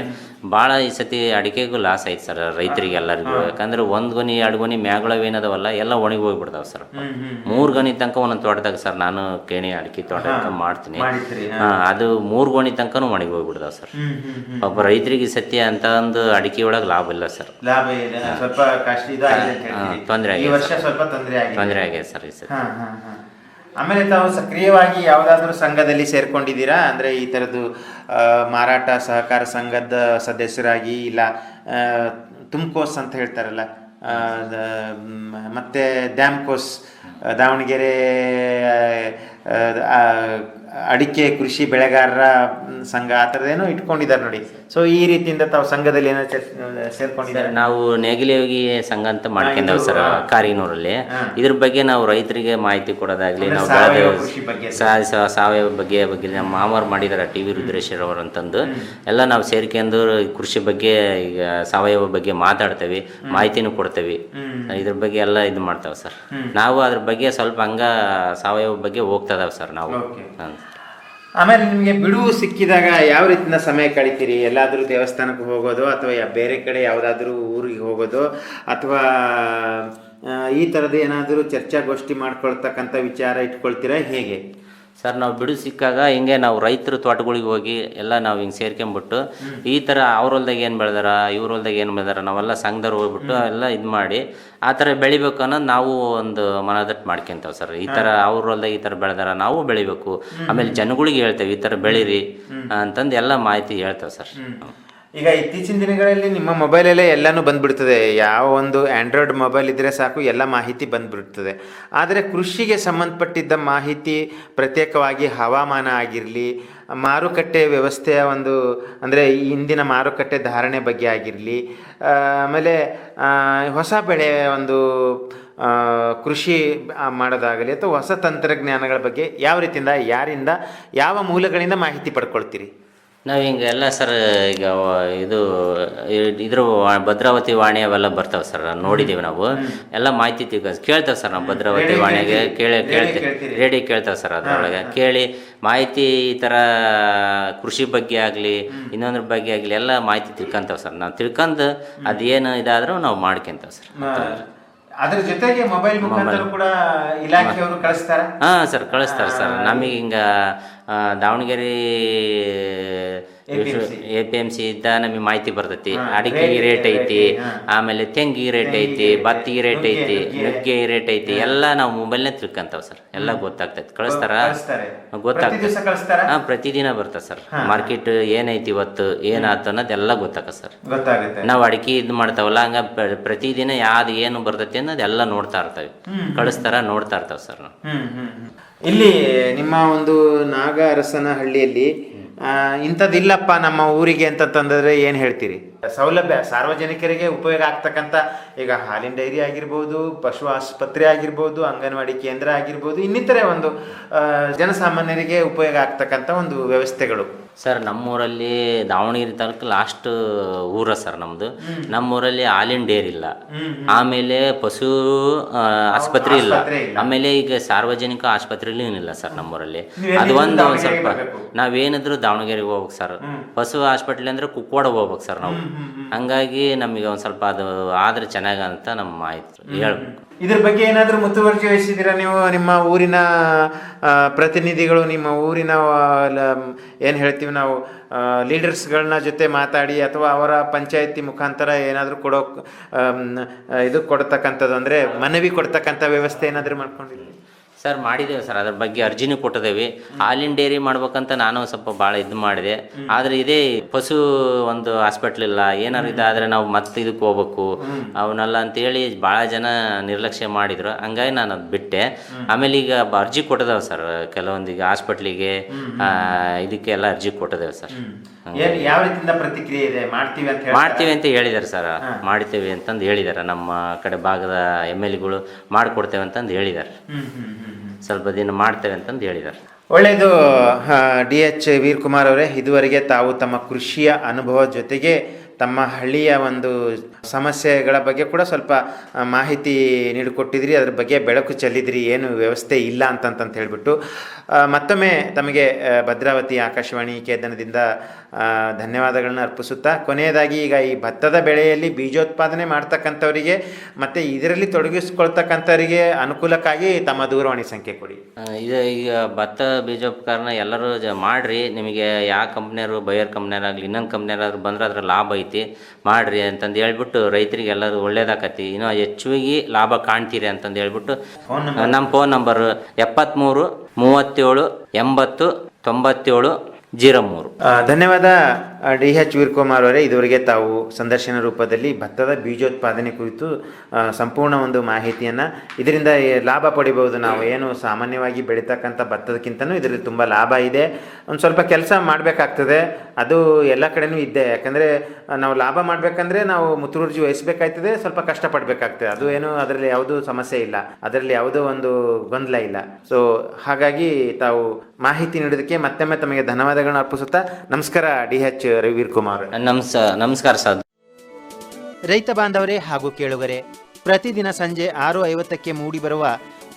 ಭಾಳ ಈ ಸತಿ ಅಡಿಕೆಗೂ ಲಾಸ್ ಆಯ್ತು ಸರ್ ರೈತರಿಗೆ ಎಲ್ಲರಿಗೂ. ಯಾಕಂದ್ರೆ ಒಂದು ಗುಣಿ ಎರಡು ಗುಣಿ ಮ್ಯಾಗಳವೇನದವಲ್ಲ ಏನದವಲ್ಲ ಎಲ್ಲ ಒಣಗಿ ಹೋಗ್ಬಿಡ್ತಾವೆ ಸರ್ ಮೂರು ಗಣಿ ತನಕ ಒಂದೊಂದು ತೋಟದಾಗ ಸರ್ ನಾನು ಕೇಣಿ ಅಡಿಕೆ ತೋಟ ಮಾಡ್ತೀನಿ. ಅದು ಮೂರು ಗುಣಿ ತನಕನೂ ಒಣಗಿ ಹೋಗ್ಬಿಡ್ತಾವ ಸರ್ ಒಬ್ಬ ರೈತರಿಗೆ ಸತ್ಯ ಅಂತ ಒಂದು ಅಡಿಕೆ ಒಳಗೆ ಲಾಭ ಇಲ್ಲ ಸರ್ ಲಾಭ ಸ್ವಲ್ಪ. ಈ ಆಗಿದೆ ವರ್ಷ ಸ್ವಲ್ಪ ತೊಂದರೆ ಆಗಿದೆ ತೊಂದರೆ ಆಗಿದೆ ಸರ್ ಈ ಸತಿ. ಹಾ, ಹಾ, ಹಾ. ಆಮೇಲೆ ತಾವು ಸಕ್ರಿಯವಾಗಿ ಯಾವುದಾದ್ರೂ ಸಂಘದಲ್ಲಿ ಸೇರ್ಕೊಂಡಿದ್ದೀರಾ? ಅಂದ್ರೆ ಈ ತರದ್ದು ಆ, ಮಾರಾಟ ಸಹಕಾರ ಸಂಘದ ಸದಸ್ಯರಾಗಿ ಇಲ್ಲ ತುಮ್ಕೋಸ್ ಅಂತ ಹೇಳ್ತಾರಲ್ಲ ಆ, ದ- ಮ್, ಮತ್ತೆ ಡ್ಯಾಮ್ಕೋಸ್ ಆ, ದಾವಣಗೆರೆ ಆ, ಆ, ಅಡಿಕೆ ಕೃಷಿ ಬೆಳೆಗಾರರ ಸಂಘ ಆ ಥರದ್ದೇನೋ ಇಟ್ಕೊಂಡಿದ್ದಾರೆ ನೋಡಿ. ಸೊ ಈ ರೀತಿಯಿಂದ ತಾವು ಸಂಘದಲ್ಲಿ ಏನೋ ಸೇರ್ಕೊಂಡಿದ್ದಾರೆ. ಸರ್ ನಾವು ನೇಗಿಲಿಯೋಗಿ ಸಂಘ ಅಂತ ಮಾಡ್ಕೊಂಡೇವೆ ಸರ್ ಕಾರಿನೂರಲ್ಲಿ. ಇದ್ರ ಬಗ್ಗೆ ನಾವು ರೈತರಿಗೆ ಮಾಹಿತಿ ಕೊಡೋದಾಗ್ಲಿ ನಾವು ಸಾವಯವ ಬಗ್ಗೆ. ಬಗ್ಗೆ ನಮ್ಮ ಮಾಮರು ಮಾಡಿದಾರೆ ಟಿ ವಿ ರುದ್ರೇಶ್ವರ್ ಅವರು ಅಂತಂದು. ಎಲ್ಲ ನಾವು ಸೇರ್ಕೊಂಡು ಕೃಷಿ ಬಗ್ಗೆ ಈಗ ಸಾವಯವ ಬಗ್ಗೆ ಮಾತಾಡ್ತೇವೆ ಮಾಹಿತಿನೂ ಕೊಡ್ತೇವೆ. ಇದ್ರ ಬಗ್ಗೆ ಎಲ್ಲ ಇದು ಮಾಡ್ತೇವೆ ಸರ್. ನಾವು ಅದ್ರ ಬಗ್ಗೆ ಸ್ವಲ್ಪ ಹಂಗ ಸಾವಯವ ಬಗ್ಗೆ ಹೋಗ್ತದಾವೆ ಸರ್ ನಾವು. ಆಮೇಲೆ ನಿಮಗೆ ಬಿಡುವು ಸಿಕ್ಕಿದಾಗ ಯಾವ ರೀತಿಯ ಸಮಯ ಕಳಿತೀರಿ? ಎಲ್ಲಾದರೂ ದೇವಸ್ಥಾನಕ್ಕೆ ಹೋಗೋದು ಅಥವಾ ಬೇರೆ ಕಡೆ ಯಾವುದಾದ್ರೂ ಊರಿಗೆ ಹೋಗೋದು ಅಥವಾ ಈ ಥರದ್ದು ಏನಾದರೂ ಚರ್ಚಾಗೋಷ್ಠಿ ಮಾಡ್ಕೊಳ್ತಕ್ಕಂಥ ವಿಚಾರ ಇಟ್ಕೊಳ್ತೀರಾ? ಹೇಗೆ? ಸರ್ ನಾವು ಬಿಡು ಸಿಕ್ಕಾಗ ಹಿಂಗೆ ನಾವು ರೈತರ ತೋಟಗಳಿಗೆ ಹೋಗಿ ಎಲ್ಲ ನಾವು ಹಿಂಗೆ ಸೇರ್ಕೊಂಬಿಟ್ಟು ಈ ಥರ ಅವ್ರ ಹೊಲ್ದಾಗ ಏನು ಬೆಳೆದಾರ ಇವ್ರ ಹೊಲ್ದಾಗ ಏನು ಬೆಳೆದಾರ ನಾವೆಲ್ಲ ಸಂಘದವ್ರು ಹೋಗ್ಬಿಟ್ಟು ಎಲ್ಲ ಇದು ಮಾಡಿ ಆ ಥರ ಬೆಳಿಬೇಕು ಅನ್ನೋದು ನಾವು ಒಂದು ಮನದಟ್ಟು ಮಾಡ್ಕೊಂತೇವೆ ಸರ್. ಈ ಥರ ಅವ್ರ ಹೊಲ್ದಾಗ ಈ ಥರ ಬೆಳೆದಾರ ನಾವು ಬೆಳಿಬೇಕು. ಆಮೇಲೆ ಜನಗಳಿಗೆ ಹೇಳ್ತೇವೆ ಈ ಥರ ಬೆಳೀರಿ ಅಂತಂದು ಎಲ್ಲ ಮಾಹಿತಿ ಹೇಳ್ತೇವೆ ಸರ್. ಈಗ ಇತ್ತೀಚಿನ ದಿನಗಳಲ್ಲಿ ನಿಮ್ಮ ಮೊಬೈಲಲ್ಲೇ ಎಲ್ಲನೂ ಬಂದ್ಬಿಡ್ತದೆ. ಯಾವ ಒಂದು ಆ್ಯಂಡ್ರಾಯ್ಡ್ ಮೊಬೈಲ್ ಇದ್ದರೆ ಸಾಕು, ಎಲ್ಲ ಮಾಹಿತಿ ಬಂದ್ಬಿಡ್ತದೆ. ಆದರೆ ಕೃಷಿಗೆ ಸಂಬಂಧಪಟ್ಟಿದ್ದ ಮಾಹಿತಿ ಪ್ರತ್ಯೇಕವಾಗಿ ಹವಾಮಾನ ಆಗಿರಲಿ, ಮಾರುಕಟ್ಟೆ ವ್ಯವಸ್ಥೆಯ ಒಂದು, ಅಂದರೆ ಇಂದಿನ ಮಾರುಕಟ್ಟೆ ಧಾರಣೆ ಬಗ್ಗೆ ಆಗಿರಲಿ ಆಮೇಲೆ ಹೊಸ ಬೆಳೆ ಒಂದು ಕೃಷಿ ಮಾಡೋದಾಗಲಿ ಅಥವಾ ಹೊಸ ತಂತ್ರಜ್ಞಾನಗಳ ಬಗ್ಗೆ ಯಾವ ರೀತಿಯಿಂದ, ಯಾರಿಂದ, ಯಾವ ಮೂಲಗಳಿಂದ ಮಾಹಿತಿ ಪಡ್ಕೊಳ್ತೀರಿ? ನಾವು ಹಿಂಗೆ ಎಲ್ಲ ಸರ್ ಈಗ ಇದು ಇದ್ರ ಭದ್ರಾವತಿ ವಾಣಿ ಅವೆಲ್ಲ ಬರ್ತಾವೆ ಸರ್ ನೋಡಿದ್ದೀವಿ ನಾವು. ಎಲ್ಲ ಮಾಹಿತಿ ತಿಳ್ಕ ಕೇಳ್ತೇವೆ ಸರ್ ನಾವು ಭದ್ರಾವತಿ ವಾಣಿಗೆ? ಕೇಳಿ ಕೇಳ್ತೇವೆ. ಕೇಳ್ತೀವಿ ರೇಡಿಯೋ ಕೇಳ್ತೇವೆ ಸರ್ ಅದರೊಳಗೆ. ಕೇಳಿ ಮಾಹಿತಿ ಈ ಥರ ಕೃಷಿ ಬಗ್ಗೆ ಆಗಲಿ ಇನ್ನೊಂದ್ರ ಬಗ್ಗೆ ಆಗಲಿ ಎಲ್ಲ ಮಾಹಿತಿ ತಿಳ್ಕೊಂತೇವೆ ಸರ್ ನಾವು ತಿಳ್ಕೊಂಡು ಅದೇನು ಇದಾದರೂ ನಾವು ಮಾಡ್ಕೊಂತೇವೆ ಸರ್ ಅದ್ರ ಜೊತೆಗೆ ಮೊಬೈಲ್ ಮುಖಾಂತರ ಕೂಡ ಇಲಾಖೆಯವರು ಕಳಿಸ್ತಾರ ಹಾಂ ಸರ್ ಕಳಿಸ್ತಾರೆ ಸರ್ ನಮಗೆ ಹಿಂಗೆ Davanagere. A P M C ಇದ್ದ ನಮಗೆ ಮಾಹಿತಿ ಬರ್ತೈತಿ. ಅಡಿಕೆ ರೇಟ್ ಐತಿ. ಆಮೇಲೆ ತೆಂಗಿ ರೇಟ್ ಐತಿ ತೆಂಗಿಗೆ ಬತ್ತಿಗೆ ರೇಟ್ ಐತಿ ನುಗ್ಗೆ. ರೇಟ್ ಐತಿ ಎಲ್ಲ ನಾವು ಮೊಬೈಲ್ನೇ ತಿಳ್ಕೊಂತಾವ ಸರ್. ಎಲ್ಲ ಗೊತ್ತಾಗ್ತೈತಿ. ಕಳಿಸ್ತಾರ? ಗೊತ್ತಾಗ್ತದೆ ಹಾ ಪ್ರತಿದಿನ ಬರ್ತದೆ ಸರ್. ಮಾರ್ಕೆಟ್ ಏನೈತಿ ಇವತ್ತು ಏನಾಯ್ತು ಅನ್ನೋದೆಲ್ಲ ಗೊತ್ತಾಗ ಸರ್. ನಾವು ಅಡಿಕೆ ಇದು ಮಾಡ್ತಾವಲ್ಲ ಹಂಗ ಪ್ರತಿದಿನ ಯಾವ್ದು ಏನು ಬರ್ತೈತಿ ಅನ್ನೋದೆಲ್ಲ ನೋಡ್ತಾ ಇರ್ತಾವೆ. ಕಳಿಸ್ತಾರ ನೋಡ್ತಾ ಇರ್ತಾವ ಸರ್. ಇಲ್ಲಿ ನಿಮ್ಮ ಒಂದು ನಾಗ ಅರಸನಹಳ್ಳಿಯಲ್ಲಿ ಆ, ಇಂಥದ್ದಿಲ್ಲಪ್ಪ ನಮ್ಮ ಊರಿಗೆ ಅಂತಂತಂದ್ರೆ ಏನು ಹೇಳ್ತೀರಿ? ಸೌಲಭ್ಯ, ಸಾರ್ವಜನಿಕರಿಗೆ ಉಪಯೋಗ ಆಗ್ತಕ್ಕಂಥ, ಈಗ ಹಾಲಿನ ಡೈರಿ ಆಗಿರ್ಬೋದು, ಪಶು ಆಸ್ಪತ್ರೆ ಆಗಿರ್ಬೋದು, ಅಂಗನವಾಡಿ ಕೇಂದ್ರ ಆಗಿರ್ಬೋದು, ಇನ್ನಿತರೆ ಒಂದು ಜನಸಾಮಾನ್ಯರಿಗೆ ಉಪಯೋಗ ಆಗ್ತಕ್ಕಂಥ ಒಂದು ವ್ಯವಸ್ಥೆಗಳು. ಸರ್ ನಮ್ಮೂರಲ್ಲಿ ದಾವಣಗೆರೆ ತಾಲೂಕು ಲಾಸ್ಟ್ ಊರ ಸರ್ ನಮ್ದು. ನಮ್ಮೂರಲ್ಲಿ ಹಾಲಿನ ಡೇರ್ ಇಲ್ಲ. ಆಮೇಲೆ ಪಶು ಆಸ್ಪತ್ರೆ ಇಲ್ಲ. ಆಮೇಲೆ ಈಗ ಸಾರ್ವಜನಿಕ ಆಸ್ಪತ್ರೆಲೂ ಏನಿಲ್ಲ ಸರ್ ನಮ್ಮೂರಲ್ಲಿ. ಅದು ಒಂದು ಒಂದು ಸ್ವಲ್ಪ? ನಾವೇನಿದ್ರು ದಾವಣಗೆರೆಗೆ ಹೋಗ್ಬೇಕು ಸರ್. ಪಶು ಹಾಸ್ಪಿಟ್ಲ್ ಅಂದ್ರೆ ಕುಕ್ಕೋಡ ಹೋಗ್ಬೇಕು ಸರ್ ನಾವು. ಹಂಗಾಗಿ ನಮಗೆ ಒಂದು ಸ್ವಲ್ಪ ಅದು ಆದ್ರೆ ಚೆನ್ನಾಗಂತ ನಮ್ಮ ಆಯ್ತು. ಹೇಳ್ಬೇಕು. ಇದ್ರ ಬಗ್ಗೆ ಏನಾದರೂ ಮುತುವರ್ಜಿ ವಹಿಸಿದ್ದೀರಾ ನೀವು? ನಿಮ್ಮ ಊರಿನ ಪ್ರತಿನಿಧಿಗಳು, ನಿಮ್ಮ ಊರಿನ ಏನು ಹೇಳ್ತೀವಿ ನಾವು ಲೀಡರ್ಸ್ಗಳನ್ನ ಜೊತೆ ಮಾತಾಡಿ ಅಥವಾ ಅವರ ಪಂಚಾಯತಿ ಮುಖಾಂತರ ಏನಾದರೂ ಕೊಡೋ ಇದು ಕೊಡ್ತಕ್ಕಂಥದ್ದು ಅಂದರೆ ಮನವಿ ಕೊಡ್ತಕ್ಕಂಥ ವ್ಯವಸ್ಥೆ ಏನಾದರೂ ಮಾಡ್ಕೊಂಡಿದ್ದೀರಿ? ಸರ್ ಮಾಡಿದ್ದೇವೆ ಸರ್ ಅದ್ರ ಬಗ್ಗೆ ಅರ್ಜಿನೂ ಕೊಟ್ಟಿದ್ದೇವೆ. ಹಾಲಿನ ಡೈರಿ ಮಾಡ್ಬೇಕಂತ ನಾನು ಸ್ವಲ್ಪ ಭಾಳ ಇದು ಮಾಡಿದೆ. ಆದರೆ ಇದೇ ಪಶು ಒಂದು ಹಾಸ್ಪಿಟ್ಲ್ ಇಲ್ಲ ಏನಾರು ಇದಾದರೆ ನಾವು ಮತ್ತೆ ಇದಕ್ಕೆ ಹೋಗ್ಬೇಕು. ಅವನ್ನೆಲ್ಲ ಅಂತೇಳಿ ಭಾಳ ಜನ ನಿರ್ಲಕ್ಷ್ಯ ಮಾಡಿದ್ರು. ಹಂಗಾಗಿ ನಾನು ಅದು ಬಿಟ್ಟೆ. ಆಮೇಲೆ ಈಗ ಅರ್ಜಿ ಕೊಟ್ಟಿದ್ದೇವೆ ಸರ್ ಕೆಲವೊಂದು ಈಗ ಹಾಸ್ಪಿಟ್ಲಿಗೆ ಇದಕ್ಕೆಲ್ಲ ಅರ್ಜಿ ಕೊಟ್ಟಿದ್ದೇವೆ ಸರ್. ಯಾವ ರೀತಿಯಿಂದ ಪ್ರತಿಕ್ರಿಯೆ ಇದೆ? ಮಾಡ್ತೀವಿ ಅಂತ ಮಾಡ್ತೀವಿ ಅಂತ ಹೇಳಿದ್ದಾರೆ ಸರ್. ಮಾಡ್ತೀವಿ ಅಂತಂದು ಹೇಳಿದ್ದಾರೆ ನಮ್ಮ ಕಡೆ ಭಾಗದ ಎಂ ಎಲ್ ಎಗಳು ಮಾಡಿಕೊಡ್ತೇವೆ ಅಂತಂದು ಹೇಳಿದ್ದಾರೆ ಸ್ವಲ್ಪ ದಿನ ಮಾಡ್ತೇವೆ ಅಂತಂದು ಹೇಳಿದ್ದಾರೆ. ಒಳ್ಳೆಯದು ಡಿ ಎಚ್ ವೀರ್ಕುಮಾರ್ ಅವರೇ, ಇದುವರೆಗೆ ತಾವು ತಮ್ಮ ಕೃಷಿಯ ಅನುಭವ ಜೊತೆಗೆ ತಮ್ಮ ಹಳ್ಳಿಯ ಒಂದು ಸಮಸ್ಯೆಗಳ ಬಗ್ಗೆ ಕೂಡ ಸ್ವಲ್ಪ ಮಾಹಿತಿ ನೀಡಿಕೊಟ್ಟಿದ್ರಿ. ಅದ್ರ ಬಗ್ಗೆ ಬೆಳಕು ಚೆಲ್ಲಿದ್ರಿ. ಏನು ವ್ಯವಸ್ಥೆ ಇಲ್ಲ ಅಂತಂತಂತ ಹೇಳಿಬಿಟ್ಟು ಮತ್ತೊಮ್ಮೆ ತಮಗೆ ಭದ್ರಾವತಿ ಆಕಾಶವಾಣಿ ಕೇಂದ್ರದಿಂದ ಧನ್ಯವಾದಗಳನ್ನ ಅರ್ಪಿಸುತ್ತಾ, ಕೊನೆಯದಾಗಿ ಈಗ ಈ ಭತ್ತದ ಬೆಳೆಯಲ್ಲಿ ಬೀಜೋತ್ಪಾದನೆ ಮಾಡ್ತಕ್ಕಂಥವರಿಗೆ ಮತ್ತು ಇದರಲ್ಲಿ ತೊಡಗಿಸ್ಕೊಳ್ತಕ್ಕಂಥವರಿಗೆ ಅನುಕೂಲಕ್ಕಾಗಿ ತಮ್ಮ ದೂರವಾಣಿ ಸಂಖ್ಯೆ ಕೊಡಿ. ಇದು ಈಗ ಭತ್ತ ಬೀಜೋಪಕರಣ ಎಲ್ಲರೂ ಜ ಮಾಡ್ರಿ. ನಿಮಗೆ ಯಾವ ಕಂಪ್ನಿಯವರು, ಬಯರ್ ಕಂಪ್ನಿಯರಾಗಲಿ ಇನ್ನೊಂದು ಕಂಪ್ನಿಯರಾದ್ರು ಬಂದ್ರೆ ಅದ್ರ ಲಾಭ ಐತಿ. ಮಾಡ್ರಿ ಅಂತಂದು ಹೇಳ್ಬಿಟ್ಟು ರೈತರಿಗೆ ಎಲ್ಲರೂ ಒಳ್ಳೇದಾಕತಿ ಇನ್ನೂ ಹೆಚ್ಚಿಗೆ ಲಾಭ ಕಾಣ್ತೀರಿ ಅಂತಂದು ಹೇಳ್ಬಿಟ್ಟು ನಮ್ಮ ಫೋನ್ ನಂಬರ್ ಎಪ್ಪತ್ತ್ಮೂರು ಮೂವತ್ತೇಳು ಎಂಬತ್ತು ತೊಂಬತ್ತೇಳು ಜೀರೋ ಮೂರು ಆ, ಧನ್ಯವಾದ ಡಿ ಎಚ್ ವೀರ್ಕುಮಾರ್ ಅವರೇ. ಇದುವರೆಗೆ ತಾವು ಸಂದರ್ಶನ ರೂಪದಲ್ಲಿ ಭತ್ತದ ಬೀಜೋತ್ಪಾದನೆ ಕುರಿತು ಸಂಪೂರ್ಣ ಒಂದು ಮಾಹಿತಿಯನ್ನು ಇದರಿಂದ ಲಾಭ ಪಡಿಬಹುದು ನಾವು. ಏನು ಸಾಮಾನ್ಯವಾಗಿ ಬೆಳೀತಕ್ಕಂಥ ಭತ್ತದಕ್ಕಿಂತನೂ ಇದರಲ್ಲಿ ತುಂಬ ಲಾಭ ಇದೆ. ಒಂದು ಸ್ವಲ್ಪ ಕೆಲಸ ಮಾಡಬೇಕಾಗ್ತದೆ. ಅದು ಎಲ್ಲ ಕಡೆನೂ ಇದ್ದೆ ಯಾಕಂದರೆ ನಾವು ಲಾಭ ಮಾಡಬೇಕಂದ್ರೆ ನಾವು ಮುತುವರ್ಜಿ ವಹಿಸಬೇಕಾಯ್ತದೆ. ಸ್ವಲ್ಪ ಕಷ್ಟಪಡಬೇಕಾಗ್ತದೆ. ಅದು ಏನು ಅದರಲ್ಲಿ ಯಾವುದೂ ಸಮಸ್ಯೆ ಇಲ್ಲ. ಅದರಲ್ಲಿ ಯಾವುದೋ ಒಂದು ಗೊಂದಲ ಇಲ್ಲ. ಸೊ ಹಾಗಾಗಿ ತಾವು ಮಾಹಿತಿ ನೀಡೋದಕ್ಕೆ ಮತ್ತೊಮ್ಮೆ ತಮಗೆ ಧನ್ಯವಾದಗಳನ್ನು ಅರ್ಪಿಸುತ್ತಾ ನಮಸ್ಕಾರ ಡಿ ಎಚ್ ರವಿರ್ ಕುಮಾರ್ ನಮಸ್ ನಮಸ್ಕಾರ ಸರ್. ರೈತ ಬಾಂಧವರೇ ಹಾಗೂ ಕೇಳುಗರೆ ಪ್ರತಿದಿನ ಸಂಜೆ ಆರು ಐವತ್ತಕ್ಕೆ ಮೂಡಿಬರುವ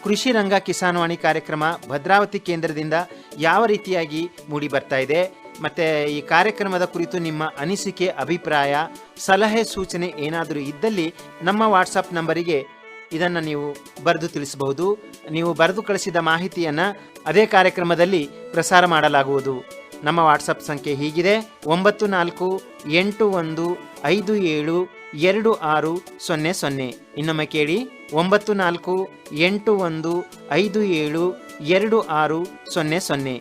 ಕೃಷಿ ರಂಗ ಕಿಸಾನ್ವಾಣಿ ಕಾರ್ಯಕ್ರಮ ಭದ್ರಾವತಿ ಕೇಂದ್ರದಿಂದ ಯಾವ ರೀತಿಯಾಗಿ ಮೂಡಿ ಬರ್ತಾ ಇದೆ ಮತ್ತು ಈ ಕಾರ್ಯಕ್ರಮದ ಕುರಿತು ನಿಮ್ಮ ಅನಿಸಿಕೆ ಅಭಿಪ್ರಾಯ ಸಲಹೆ ಸೂಚನೆ ಏನಾದರೂ ಇದ್ದಲ್ಲಿ ನಮ್ಮ ವಾಟ್ಸಪ್ ನಂಬರಿಗೆ ಇದನ್ನು ನೀವು ಬರೆದು ತಿಳಿಸಬಹುದು. ನೀವು ಬರೆದು ಕಳಿಸಿದ ಮಾಹಿತಿಯನ್ನು ಅದೇ ಕಾರ್ಯಕ್ರಮದಲ್ಲಿ ಪ್ರಸಾರ ಮಾಡಲಾಗುವುದು. ನಮ್ಮ ವಾಟ್ಸಪ್ ಸಂಖ್ಯೆ ಹೀಗಿದೆ. ಒಂಬತ್ತು ನಾಲ್ಕು, ಎಂಟು ಒಂದು, ಐದು ಏಳು, ಎರಡು ಆರು, ಸೊನ್ನೆ ಸೊನ್ನೆ. ಇನ್ನೊಮ್ಮೆ ಕೇಳಿ. ಒಂಬತ್ತು ನಾಲ್ಕು, ಎಂಟು ಒಂದು, ಐದು ಏಳು, ಎರಡು ಆರು, ಸೊನ್ನೆ ಸೊನ್ನೆ.